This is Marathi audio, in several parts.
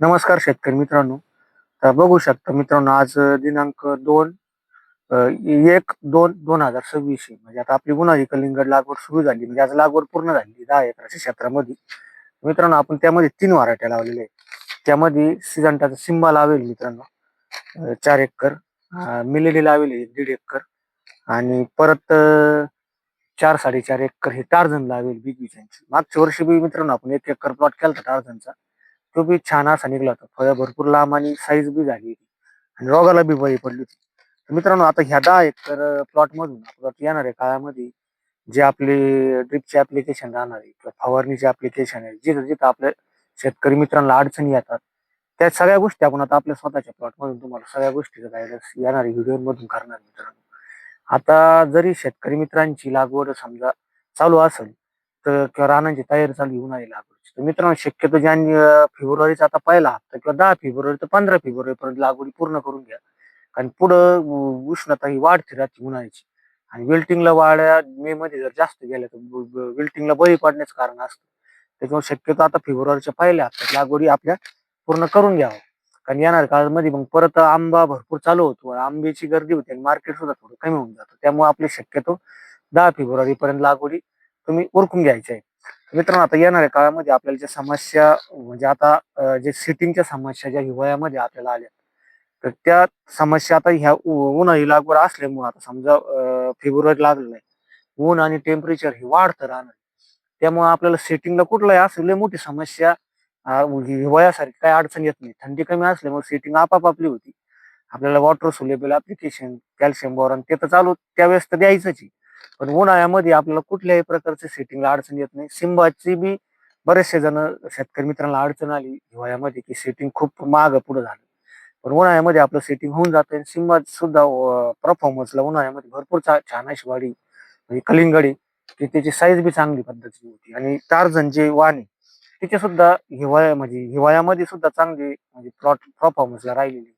नमस्कार शेतकरी मित्रांनो. तर बघू शकता मित्रांनो आज दिनांक दोन एक दोन दोन हजार सव्वीस म्हणजे आता आपली उन्हाळी कलिंगड लागवड सुरू झाली. म्हणजे आज लागवड पूर्ण झाली दहा एकराच्या क्षेत्रामध्ये. मित्रांनो आपण त्यामध्ये तीन व्हरायट्या लावलेल्या आहेत. त्यामध्ये सिजंटाचा सिंबा लावेल मित्रांनो. चार एकर. मिलेली लावेल एक दीड एकर. आणि परत चार साडेचार एकर हे टार्झन लावेल बिग बिचांची मागच्या वर्षी बी मित्रांनो आपण एक एकर प्लॉट केला टार्झनचा. तो बी छान असा निघला होता. फळं भरपूर लांब आणि साईज बी झाली होती. आणि रोगाला बी बळी पडली होती. तर मित्रांनो आता ह्या दहा एकर प्लॉट मधून आपल्याला येणाऱ्या काळामध्ये जे आपले ड्रिपचे ऍप्लिकेशन राहणार आहे किंवा फवारणीचे ऍप्लिकेशन आहे जिथं जिथं आपल्या शेतकरी मित्रांना अडचणी येतात त्या सगळ्या गोष्टी आपण आता आपल्या स्वतःच्या प्लॉट मधून तुम्हाला सगळ्या गोष्टीचं गायडन्स येणार व्हिडिओ मधून करणार मित्रांनो. आता जरी शेतकरी मित्रांची लागवड समजा चालू असेल तर किंवा रानांची तयारी चालू आहे उन्हाळी लागवडची मित्रांनो शक्यतो जाने फेब्रुवारीचा आता पहिला हप्ता किंवा दहा फेब्रुवारी तर पंधरा फेब्रुवारी पर्यंत लागवडी पूर्ण करून घ्या. कारण पुढं उष्णता ही वाढते रात्री उन्हाळ्याची. आणि वेल्टिंगला वाढ्या मे मध्ये जर जास्त गेल्या तर विल्टिंगला बळी पडण्याचं कारण असतं. त्याच्यामुळे शक्यतो आता फेब्रुवारीच्या पहिल्या हप्त्यात लागवडी आपल्या पूर्ण करून घ्यावं. कारण येणार काळामध्ये मग परत आंबा भरपूर चालू होतो. आंब्याची गर्दी होते आणि मार्केट सुद्धा थोडं कमी होऊन जातं. त्यामुळे आपली शक्यतो दहा फेब्रुवारी पर्यंत लागवडी तुम्ही ओरखून घ्यायची आहे. मित्रांनो आता येणाऱ्या काळामध्ये आपल्याला ज्या समस्या म्हणजे आता जे सिटिंगच्या समस्या ज्या हिवाळ्यामध्ये आपल्याला आल्या तर त्या समस्या आता ह्या उन्हाळी लागवड असल्यामुळे आता समजा फेब्रुवारी लागलेलं आहे ऊन आणि टेम्परेचर हे वाढतं राहणार त्यामुळे आपल्याला सेटिंगला कुठलाही असले मोठी समस्या म्हणजे हिवाळ्यासारखी काही अडचण येत नाही. थंडी कमी असल्यामुळे सेटिंग आपाप आपली होती. आपल्याला water soluble application calcium boron ते तर चालू त्यावेळेस तर द्यायचंच आहे. पण उन्हाळ्यामध्ये आपल्याला कुठल्याही प्रकारचे सेटिंगला अडचण येत नाही. सिंबाची बी बरेचसे जण शेतकरी मित्रांना अडचण आली हिवाळ्यामध्ये की सेटिंग खूप माग पुढे झालं. पण उन्हाळ्यामध्ये आपलं सेटिंग होऊन जातं सिंबा सुद्धा परफॉर्मन्सला उन्हाळ्यामध्ये भरपूर छान अशी वाढी म्हणजे कलिंगडी की त्याची साईज बी चांगली पद्धतीची होती. आणि टार्झन जे वाण तिचे सुद्धा हिवाळ्या म्हणजे हिवाळ्यामध्ये सुद्धा चांगली म्हणजे प्लॉट परफॉर्मन्सला राहिलेली.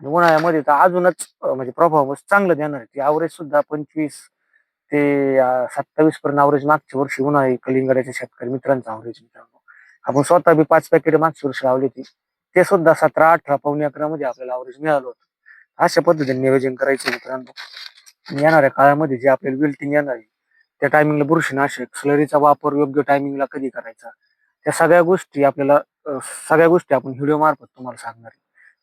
आणि उन्हाळ्यामध्ये तर अजूनच म्हणजे परफॉर्मन्स चांगलं देणार आहे. ती अवरेज सुद्धा पंचवीस ते सत्तावीस पर्यंत अवरेज मागच्या वर्षी उन्हाळी कलिंगडाच्या शेतकरी मित्रांचा अवरेज मित्रांनो. आपण स्वतः बी पाच पॅकेट मागच्या वर्षी लावली होती. ते सुद्धा सतरा अठरा पावणे अकरा मध्ये आपल्याला अवरेज मिळालं होतं. अशा पद्धतीने नियोजन करायचं मित्रांनो. येणाऱ्या काळामध्ये जे आपल्याला विल्टिंग येणार आहे त्या टायमिंगला बुरशीनाशक स्लरीचा वापर योग्य टायमिंगला कधी करायचा त्या सगळ्या गोष्टी आपल्याला सगळ्या गोष्टी आपण व्हिडिओ मार्फत तुम्हाला सांगणार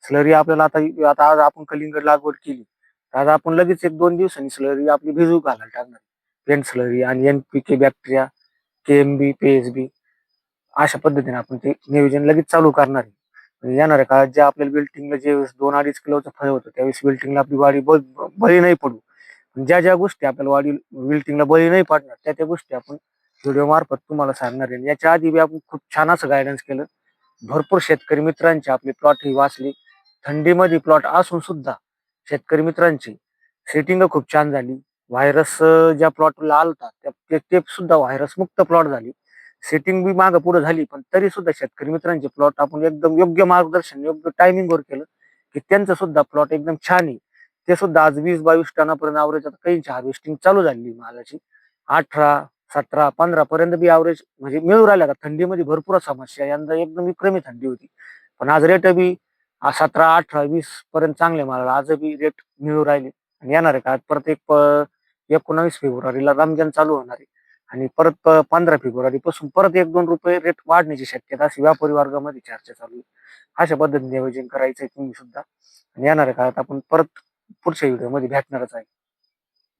स्लरी आपल्याला आता आता आज आपण कलिंगड लागवड केली. आज आपण लगेच एक दोन दिवसांनी स्लरी आपली भिजू घालायला टाकणार. पेंट स्लरी आणि एनपीके बॅक्टेरिया केएमबी पीएचबी अशा पद्धतीने आपण ते नियोजन लगेच चालू करणार आहे. म्हणजे येणाऱ्या काळात जे आपल्याला बिल्डिंगला जे दोन अडीच किलोचं फळ होतं त्यावेळेस बिल्डिंगला आपली वाढी बळी नाही पडू. ज्या ज्या गोष्टी आपल्याला वाढी बिल्डिंगला बळी नाही पडणार त्या त्या गोष्टी आपण व्हिडिओ मार्फत तुम्हाला सांगणार आहे. याच्या आधी बी आपण खूप छान असं गायडन्स केलं. भरपूर शेतकरी मित्रांचे आपले प्लॉट ही वाचले. थंडीमध्ये प्लॉट असून सुद्धा शेतकरी मित्रांची सेटिंग खूप छान झाली. व्हायरस ज्या प्लॉटला आलता त्या ते- ते सुद्धा व्हायरस मुक्त प्लॉट झाली. सेटिंग बी मागं पुढे झाली पण तरी सुद्धा शेतकरी मित्रांचे प्लॉट आपण एकदम योग्य मार्गदर्शन योग्य टायमिंग वर केलं की त्यांचं सुद्धा प्लॉट एकदम छान आहे. ते सुद्धा आज वीस बावीस टनापर्यंत आवरेज आता काहींची हार्वेस्टिंग चालू झाली मालाची. अठरा सतरा पंधरा पर्यंत बी ॲव्हरेज म्हणजे मिळू राहिल्या. का थंडीमध्ये भरपूर समस्या यंदा एकदम विक्रमी थंडी होती. पण आज रेट बी सतरा अठरा वीस पर्यंत चांगले मालाला आज बी रेट मिळू राहिले. आणि येणार आहे का? परत एक एकोणावीस फेब्रुवारीला रमजान चालू होणार आहे. आणि परत पंधरा फेब्रुवारी पासून परत एक दोन रुपये रेट वाढण्याची शक्यता अशी व्यापारी वर्गामध्ये चर्चा चालू आहे. अशा पद्धतीने नियोजन करायचंय तुम्ही सुद्धा. आणि येणाऱ्या काळात आपण परत पुढच्या व्हिडिओमध्ये भेटणारच आहे.